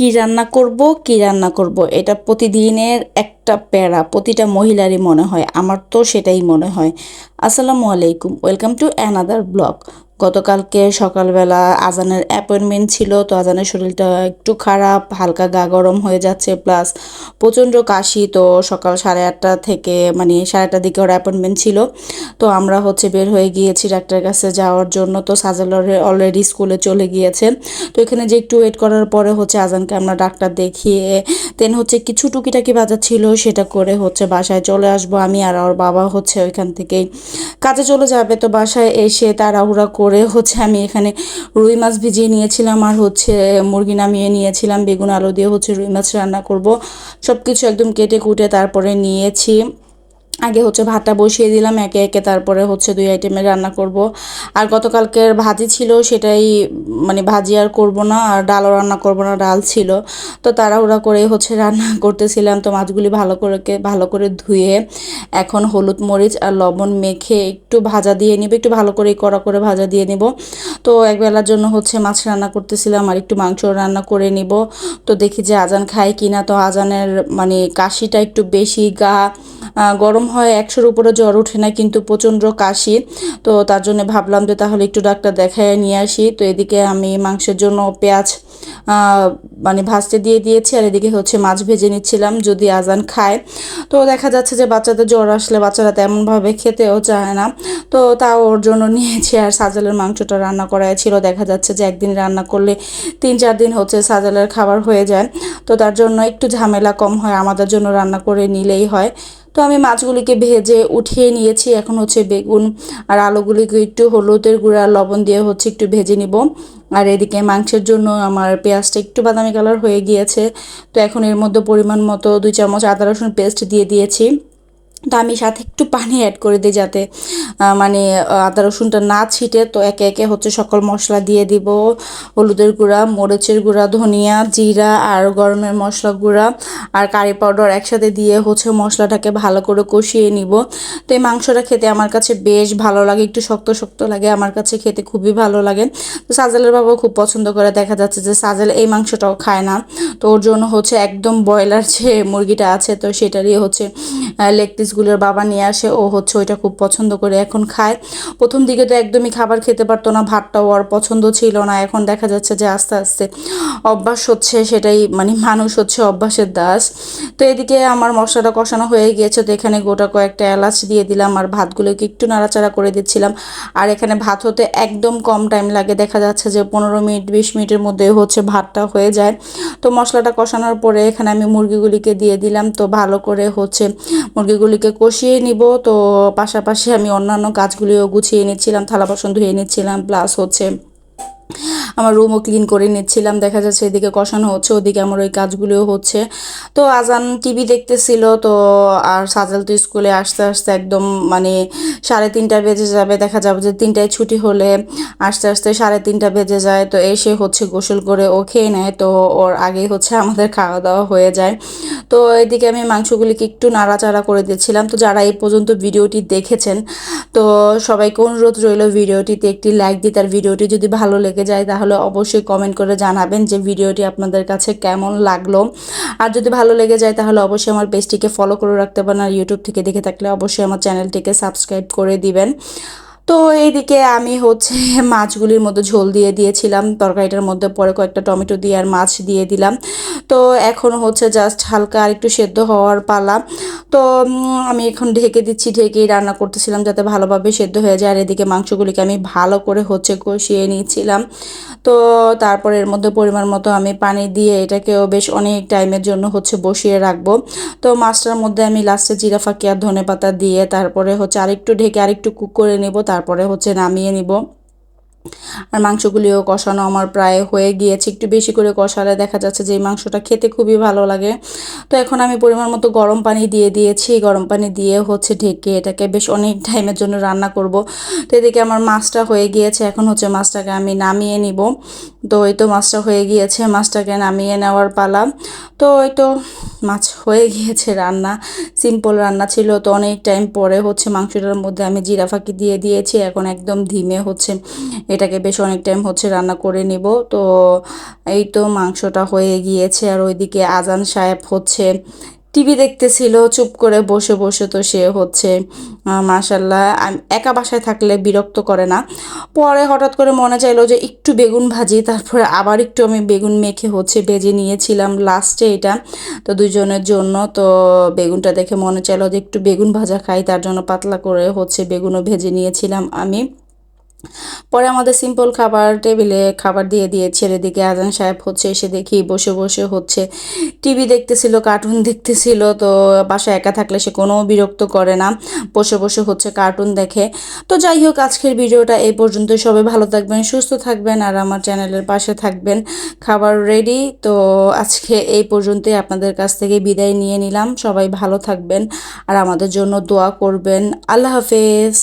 কি রান্না করব, কি রান্না করব, এটা প্রতিদিনের একটা প্যারা, প্রতিটা মহিলারই মনে হয়, আমার তো সেটাই মনে হয়। আসসালামু আলাইকুম, ওয়েলকাম টু অ্যানাদার ব্লগ। গতকালকে সকালবেলা আজানের অ্যাপয়েন্টমেন্ট ছিল, তো আজানের শরীরটা একটু খারাপ, হালকা গা গরম হয়ে যাচ্ছে, প্লাস প্রচণ্ড কাশি, তো সকাল সাড়ে আটটা থেকে মানে সাড়ে আটটার দিকে ওর অ্যাপয়েন্টমেন্ট ছিল। তো আমরা হচ্ছে বের হয়ে গিয়েছি ডাক্তারের কাছে যাওয়ার জন্য, তো সাজাল অলরেডি স্কুলে চলে গিয়েছে। তো এখানে যে একটু ওয়েট করার পরে হচ্ছে আজানকে আমরা ডাক্তার দেখিয়ে দেন হচ্ছে কিছু টুকিটাকি বাজার ছিল, সেটা করে হচ্ছে বাসায় চলে আসব আমি আর ওর বাবা হচ্ছে ওইখান থেকেই কাজে চলে যাবে। তো বাসায় এসে তাড়াহুড়া করে হচ্ছে আমি এখানে রুই মাছ ভিজিয়ে নিয়েছিলাম আর হচ্ছে মুরগি নামিয়ে নিয়েছিলাম, বেগুন, আলু দিয়ে হচ্ছে রুই মাছ রান্না করব। সব কিছু একদম কেটে কুটে তারপরে নিয়েছি। আগে হচ্ছে ভাতটা বসিয়ে দিলাম, একে একে তারপরে হচ্ছে দুই আইটেমের রান্না করব। আর গতকালকের ভাজি ছিল, সেটাই মানে ভাজি আর করব না, আর ডালও রান্না করব না, ডাল ছিল। তো তাড়াহুড়া করে হচ্ছে রান্না করতেছিলাম। তো মাছগুলি ভালো করে ভালো করে ধুয়ে এখন হলুদ মরিচ আর লবণ মেখে একটু ভাজা দিয়ে নিব, একটু ভালো করে কড়া করে ভাজা দিয়ে নিব। তো একবেলার জন্য হচ্ছে মাছ রান্না করতেছিলাম আর একটু মাংস রান্না করে নিব। তো দেখি যে আজান খায় কিনা। তো আজানের মানে কাশিটা একটু বেশি, গা গরম হয়, একশোর উপরে জ্বর ওঠে না, কিন্তু প্রচণ্ড কাশি। তো তার জন্য ভাবলাম যে তাহলে একটু ডাক্তার দেখায় নিয়ে আসি। তো এদিকে আমি মাংসের জন্য পেঁয়াজ মানে ভাজতে দিয়ে দিয়েছি, আর এদিকে হচ্ছে মাছ ভেজে নিচ্ছিলাম, যদি আজান খায়। তো দেখা যাচ্ছে যে বাচ্চাদের জ্বর আসলে বাচ্চারা তেমনভাবে খেতেও চায় না। তো তা ওর জন্য নিয়েছি, আর সাজালের মাংসটা রান্না করা ছিল। দেখা যাচ্ছে যে একদিন রান্না করলে তিন চার দিন হচ্ছে সাজালের খাবার হয়ে যায়। তো তার জন্য একটু ঝামেলা কম হয়, আমাদের জন্য রান্না করে নিলেই হয়। তো আমি মাছগুলিকে ভেজে উঠিয়ে নিয়েছি। এখন হচ্ছে বেগুন আর আলুগুলিকে একটু হলুদের গুঁড়া, লবণ দিয়ে হচ্ছে একটু ভেজে নিব। আর এদিকে মাংসের জন্য আমার পেঁয়াজটা একটু বাদামি কালার হয়ে গিয়েছে। তো এখন এর মধ্যে পরিমাণ মতো দুই চামচ আদা রসুন পেস্ট দিয়ে দিয়েছি। তো আমি সাথে একটু পানি অ্যাড করে দিই যাতে মানে আদা রসুনটা না ছিটে, তো একে একে হচ্ছে সকল মশলা দিয়ে দিব। হলুদের গুঁড়া, মরিচের গুঁড়া, ধনিয়া, জিরা, আর গরমের মশলা গুঁড়া, আর কারি পাউডার একসাথে দিয়ে হচ্ছে মশলাটাকে ভালো করে কষিয়ে নিব। তো এই মাংসটা খেতে আমার কাছে বেশ ভালো লাগে, একটু শক্ত শক্ত লাগে, আমার কাছে খেতে খুবই ভালো লাগে। তো সাজেলের বাবাও খুব পছন্দ করে, দেখা যাচ্ছে যে সাজেল এই মাংসটাও খায় না। তো ওর জন্য হচ্ছে একদম ব্রয়লার যে মুরগিটা আছে, তো সেটারই হচ্ছে লেগ পিস পিসগুলোর বাবা নিয়ে আসে। ও হচ্ছে ওইটা খুব পছন্দ করে। এখন খায়। প্রথম দিকে তো একদমই খাবার খেতে পারতো না। ভাতটাও আর পছন্দ ছিল না। এখন দেখা যাচ্ছে যে আস্তে আস্তে অভ্যাস হচ্ছে। সেটাই মানে মানুষ হচ্ছে অভ্যাসের দাস। তো এদিকে আমার মশলাটা কষানো হয়ে গিয়েছে। তো এখানে গোটা কয়েকটা এলাচ দিয়ে দিলাম আর ভাতগুলোকে একটু নাড়াচাড়া করে দিচ্ছিলাম। আর এখানে ভাত হতে একদম কম টাইম লাগে। দেখা যাচ্ছে যে পনেরো মিনিট, বিশ মিনিটের মধ্যে হচ্ছে ভাতটা হয়ে যায়। তো মশলাটা কষানোর পরে এখানে আমি মুরগিগুলিকে দিয়ে দিলাম। তো ভালো করে হচ্ছে মুরগিগুলি এগুলিকে কষিয়ে নিব। তো পাশাপাশি আমি অন্যান্য গাছগুলিও গুছিয়ে নিচ্ছিলাম থালা বাসন ধুয়ে নিচ্ছিলাম প্লাস হচ্ছে আমার রুমও ক্লিন করে নিচ্ছিলাম। দেখা যাচ্ছে এদিকে কষানো হচ্ছে, ওদিকে আমার ওই কাজগুলোও হচ্ছে। তো আজান টিভি দেখতেছিল, তো আর সাজাল তো স্কুলে আসতে আসতে একদম মানে সাড়ে তিনটা বেজে যাবে। দেখা যাবে যে তিনটায় ছুটি হলে আস্তে আস্তে সাড়ে তিনটা বেজে যায়। তো এসে হচ্ছে গোসল করে ও খেয়ে নেয়, তো ওর আগে হচ্ছে আমাদের খাওয়া দাওয়া হয়ে যায়। তো এদিকে আমি মাংসগুলিকে একটু নাড়াচাড়া করে দিচ্ছিলাম। তো যারা এই পর্যন্ত ভিডিওটি দেখেছেন, তো সবাইকে অনুরোধ রইল ভিডিওটিতে একটি লাইক দিতে আর ভিডিওটি যদি ভালো লেগে যায়, তাহলে অবশ্যই কমেন্ট করে জানাবেন যে ভিডিওটি আপনাদের কাছে কেমন লাগল। আর যদি ভালো লেগে যায় তাহলে অবশ্যই আমার পেজটিকে ফলো করে রাখতে পারেন আর ইউটিউব থেকে দেখে থাকলে অবশ্যই আমার চ্যানেলটিকে সাবস্ক্রাইব করে দিবেন। তো এইদিকে আমি হচ্ছে মাছগুলির মধ্যে ঝোল দিয়ে দিয়েছিলাম, তরকারিটার মধ্যে পরে কয়েকটা টমেটো দিয়ে আর মাছ দিয়ে দিলাম। তো এখন হচ্ছে জাস্ট হালকা আর একটু সেদ্ধ হওয়ার পালা। তো আমি এখন ঢেকে দিচ্ছি, ঢেকেই রান্না করতেছিলাম যাতে ভালোভাবে সেদ্ধ হয়ে যায়। আর এদিকে মাংসগুলিকে আমি ভালো করে হচ্ছে কষিয়ে নিয়েছিলাম তো তারপর এর মধ্যে পরিমাণ মতো আমি পানি দিয়ে এটাকেও বেশ অনেক টাইমের জন্য হচ্ছে বসিয়ে রাখব। তো মাছটার মধ্যে আমি লাস্টে জিরা ফাঁকি আর ধনে পাতা দিয়ে তারপরে হচ্ছে আরেকটু ঢেকে আরেকটু কুক করে নেব। তারপরে হচ্ছে নামিয়ে নিব। আর মাংসগুলিও কষানো আমার প্রায় হয়ে গিয়েছে। একটু বেশি করে কষালে দেখা যাচ্ছে যে এই মাংসটা খেতে খুবই ভালো লাগে। তো এখন আমি পরিমাণ মতো গরম পানি দিয়ে দিয়েছি। গরম পানি দিয়ে হচ্ছে ঢেকে এটাকে বেশ অনেক টাইমের জন্য রান্না করব। তো এদিকে আমার মাছটা হয়ে গিয়েছে। এখন হচ্ছে মাছটাকে আমি নামিয়ে নিব। তো এই তো মাছটা হয়ে গিয়েছে। মাছটাকে নামিয়ে নেওয়ার পালা। তো ওই তো মাছ হয়ে গিয়েছে রান্না সিম্পল রান্না ছিল। তো অনেক টাইম পরে হচ্ছে মাংসটার মধ্যে আমি জিরা ফাঁকি দিয়ে দিয়েছি। এখন একদম ধিমে হচ্ছে, এটাকে বেশ অনেক টাইম হচ্ছে রান্না করে নেব। তো এই তো মাংসটা হয়ে গিয়েছে। আর ওইদিকে আজান সাহেব হচ্ছে টিভি দেখতেছিল, চুপ করে বসে বসে তো সে হচ্ছে মাশাল্লাহ একা বাসায় থাকলে বিরক্ত করে না। পরে হঠাৎ করে মনে চাইলো যে একটু বেগুন ভাজি, তারপরে আবার একটু আমি বেগুন মেখে হচ্ছে ভেজে নিয়েছিলাম লাস্টে এটা। তো দুজনের জন্য তো বেগুনটা দেখে মনে চাইলো যে একটু বেগুন ভাজা খাই, তার জন্য পাতলা করে হচ্ছে বেগুনও ভেজে নিয়েছিলাম আমি। পরে আমাদের সিম্পল খাবার টেবিলে খাবার দিয়ে দিয়ে ছেড়ে দিকে আজান সাহেব হচ্ছে, এসে দেখি বসে বসে হচ্ছে। টিভি দেখতেছিল কার্টুন দেখতেছিল, তো বাসায় একা থাকলে সে কোনো বিরক্ত করে না। বসে বসে হচ্ছে কার্টুন দেখে। তো যাই হোক, আজকের ভিডিওটা এই পর্যন্ত সবাই ভালো থাকবেন, সুস্থ থাকবেন, আর আমার চ্যানেলের পাশে থাকবেন। খাবার রেডি তো আজকে এই পর্যন্তই আপনাদের কাছ থেকে বিদায় নিয়ে নিলাম। সবাই ভালো থাকবেন, আর আমাদের জন্য দোয়া করবেন। আল্লাহ হাফেজ।